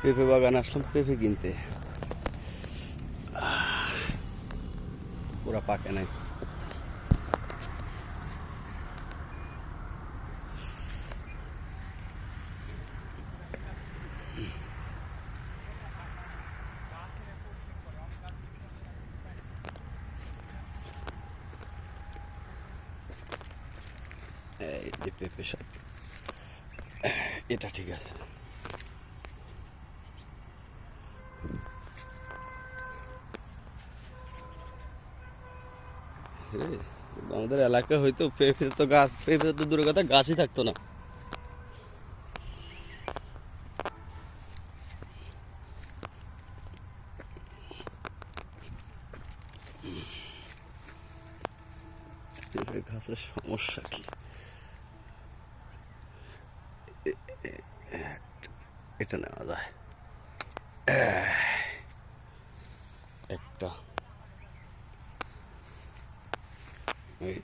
পেঁপে বাগান আসলাম পেঁপে কিনতে। পুরা পাকে নাই। পেঁপে সব এটা ঠিক আছে। রে, আমাদের এলাকা হয়তো পেঁপে তো গাছ পেঁপে তো দূরের কথা গাছই থাকতো না। গাছের সমস্যা কি? এটা নেওয়া যায় একটা এই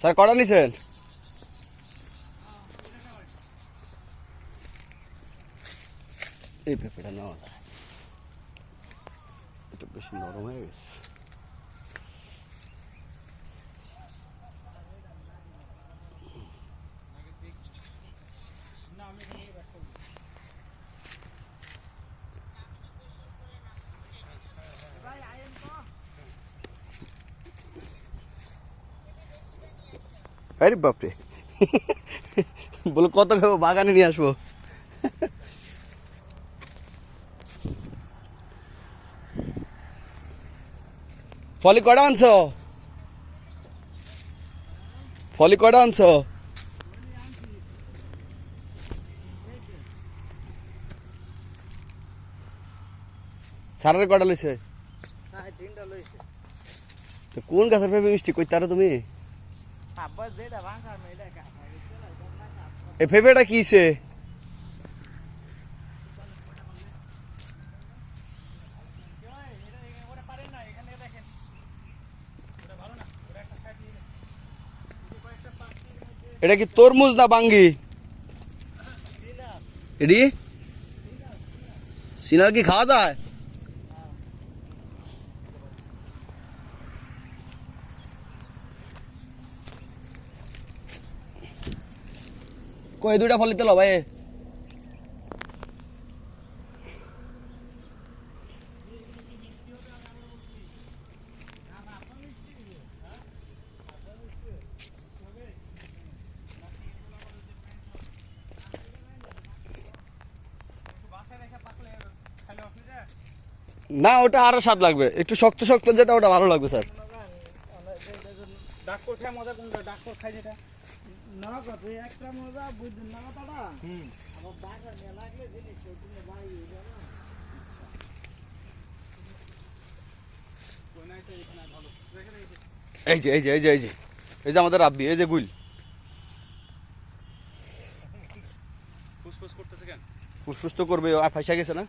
স্যার কটা নিছেন? এই পেঁপেটা নেওয়া যায়। এটা বেশি নরম হয়ে গেছে। আরে বাপরে। বলো কত খাব? বাগানে নিয়ে আসব। ফলি কটা আনছো? ফলি কটা আনছো? সারের কটা লইছে? তো কোন গাছের পেঁপে মিষ্টি কই তারা তুমি এ পেঁপেটা কিছে এটা কি তরমুজ না বাঙ্গি? এডি? সিনার কি খাওয়া যায়? কই দুইটা ফলিতে লো, ভাই। না ওটা আরও স্বাদ লাগবে। একটু শক্ত শক্ত যেটা ওটা ভালো লাগবে স্যার। এই যে এই যে এই যে এই যে। এই যে আমাদের রাব্বি এই যে গুল। ফুসফুস করতেছে কেন? ফুসফুস তো করবে আর ফাইসা গেছে না?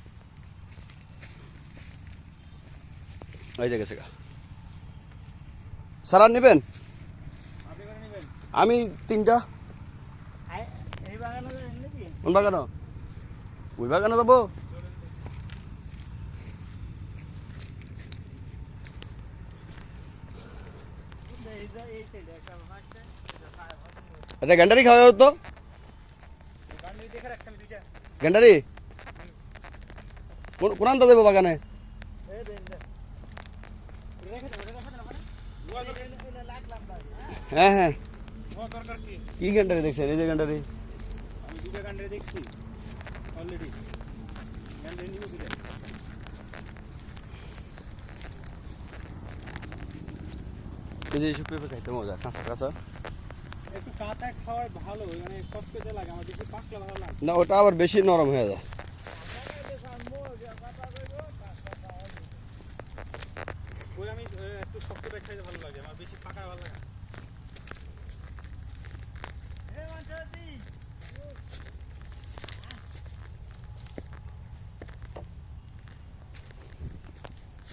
এই যে গেছে স্যার আর নেবেন? আমি তিনটা। কোন বাগানো? ওই বাগানে যাব। এটা গ্যান্ডারি খাওয়া যাবে তো গ্যান্ডারি কোন কোন আনতে দেবো বাগানে এই দেন দেন রেখে দাও রেখে দাও মানে লাগলাম ভাই হ্যাঁ হ্যাঁ ও দরকার কি কি গ্যান্ডারি দেখছেন এই যে গ্যান্ডারি আমি দুটো গান্ডে দেখছি অলরেডি গান্ডে নিব দুটো এই যে এইসব পেঁপে খাইতে মজা কাঁচা কাঁচা একটু কাঁচা খাওয়ার ভালো মানে কচকচে লাগে আমার বেশি পাকলে ভালো লাগে না ওটা আবার বেশি নরম হয়ে যায় একটু শক্তটা খাইতে ভালো লাগে, আমার বেশি পাকা ভালো লাগে না। এ মাঝাদি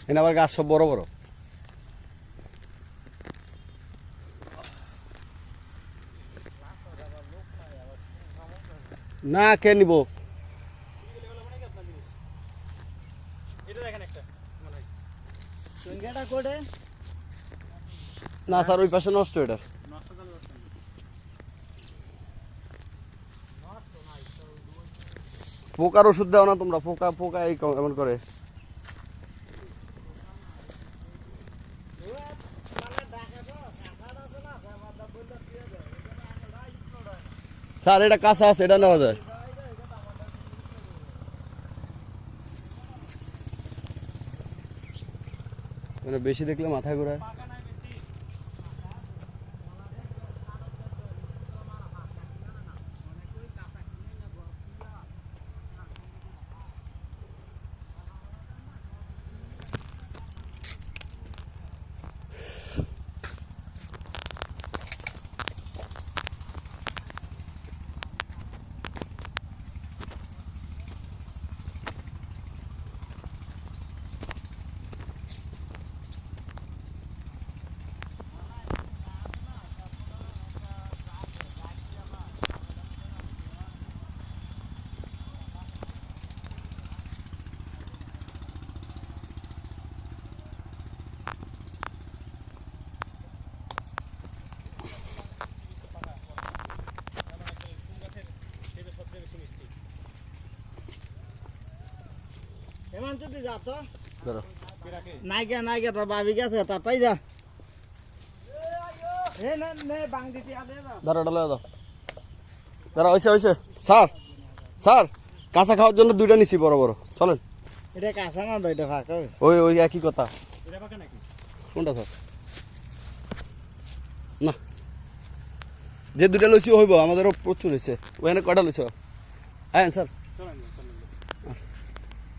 এখানে আবার গাছ সব বড় বড়। না, কে নিব এগুলো হলো মানে কি আপনার জিনিস? এটা দেখেন একটা মনে হয় সঙ্গেটা কোটে না স্যার, ওই পাশে নষ্ট এটা। পোকার ওষুধ দাও না তোমরা, পোকা পোকা এই ক- এমন করে। স্যার, এটা কাঁচা আছে, এটা নেওয়া যায়। বেশি দেখলে মাথা ঘোরায়। নাইকে নাইকে তোর বাবি গেছে তাতাই যা। এ নে নে বাং দিতে আদে না ধরো এটা দাও ধরো হয়েছে হয়েছে স্যার স্যার কাঁচা খাওয়ার জন্য দুইটা নিছি বড় বড়। চলেন। এটা কাঁচা না তো এটা ফাঁকা ওই ওই একই কথা। কোনটা স্যার? না। যে দুটা লইছি হইব আমাদেরও প্রচুর হয়েছে ওখানে কটা লইছ? হ্যাঁ স্যার চলেন না, চলেন না।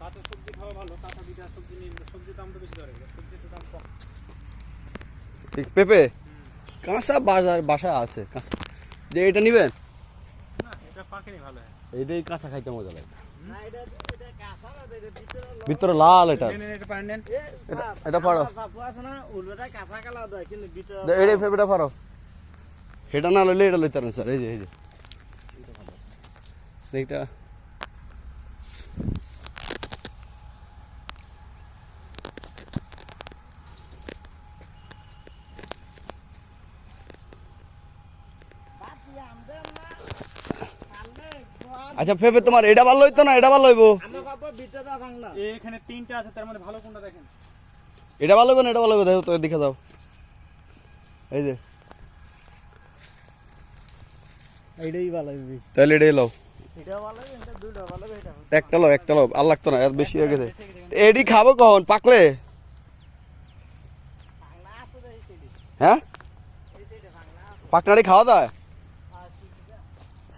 কাঁচা সবজি খাওয়া ভালো কাঁচা দুইটা সবজি নিয়ে সবজির দাম তো বেশি ধরে সবজির তো দাম কম ঠিক পেঁপে? কাঁচা বাজার বাসা আছে কাঁচা। যে এটা নিবেন না এটা পাকেনি ভালো হয়। এইটাই কাঁচা খাইতে মজা লাগে। না এটা এটা কাঁচা না তো, এটা ভিতরে লাল। এটা। এটা নেন এটা না, পেঁপেটা পারো। সেটা না লইলে এটা লইতে পারেন স্যার। এই যে এই যে। এইটা বাপু, আমদের না, পারলে গোয়া- আচ্ছা পেঁপে তোমার এটা ভালো হইতো না এটা ভালো হইবো আমার বাপু ভিতরে ভাঙ না। এখানে তিনটা আছে তার মধ্যে ভালো কোনটা দেখেন এটা ভালো হইবো না এটা ভালো হইবো দেখো তো দেখে দাও এই যে এইটাই ভালো। তাহলে এটাই লাও। একটা লাও একটা লাও আর লাগতো না এত বেশি হয়ে গেছে এডি খাব কখন পাকলে। হ্যাঁ। পাকনাড়ি খাওয়া চিনিটা?